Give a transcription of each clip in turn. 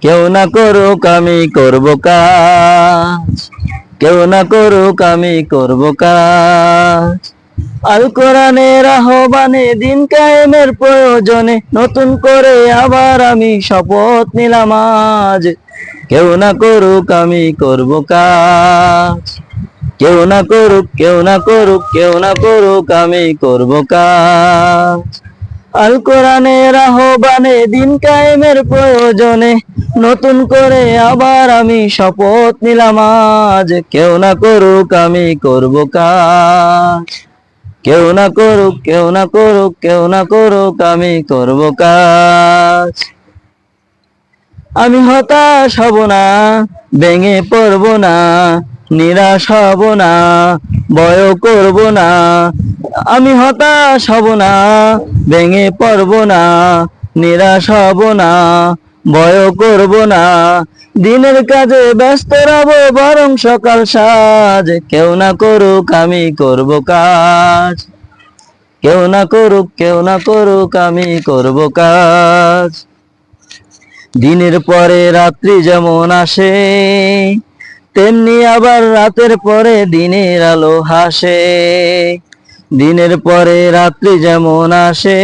কেউ না করুক আমি করব কাজ। কেউ না করুক আমি করব কাজ। আল কোরআনের আহ্বানে দিন কায়েমের প্রয়োজনে নতুন করে আবার আমি শপথ নিলাম আজ। কেউ না করুক আমি করব কাজ। কেউ না করুক, কেউ না করুক, কেউ না করুক আমি করব কাজ। আল কোরআনের আহ্বানে দিন কায়েমের প্রয়োজনে নতুন করে আবার আমি শপথ নিলাম, আজ কেউ না করুক আমি করব কাজ। কেউ না করুক, কেউ না করুক, কেউ না করুক আমি করব কাজ। আমি হতাশ হব না, ভেঙে পড়ব না, নিরাশ হব না ভয় করব না আমি হতাশ হব না, ভেঙে পড়ব না, নিরাশ হব না, ভয় করব না। দিনের কাজে ব্যস্ত রব, বরং সকাল সাজ। কেউ না করুক আমি করব কাজ। কেউ না করুক, কেউ না করুক আমি করব কাজ। দিনের পরে রাত্রি যেমন আসে, তেমনি আবার রাতের পরে দিনের আলো হাসে। দিনের পরে রাত্রি যেমন আসে,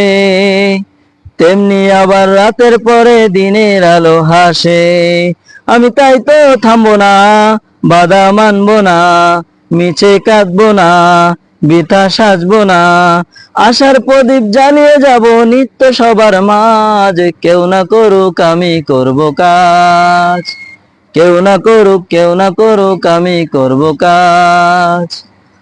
তেমনি আবার রাতের পরে দিনের আলো হাসে। আমি তাই তো থামবো না, বাধা মানবো না, মিছে কাঁদবো না, বৃথা সাজবো না। আশার প্রদীপ জ্বালিয়ে যাব নিত্য সবার মাঝ। কেউ না করুক আমি করব কাজ। কেউ না করুক, কেউ না করুক আমি করব কাজ।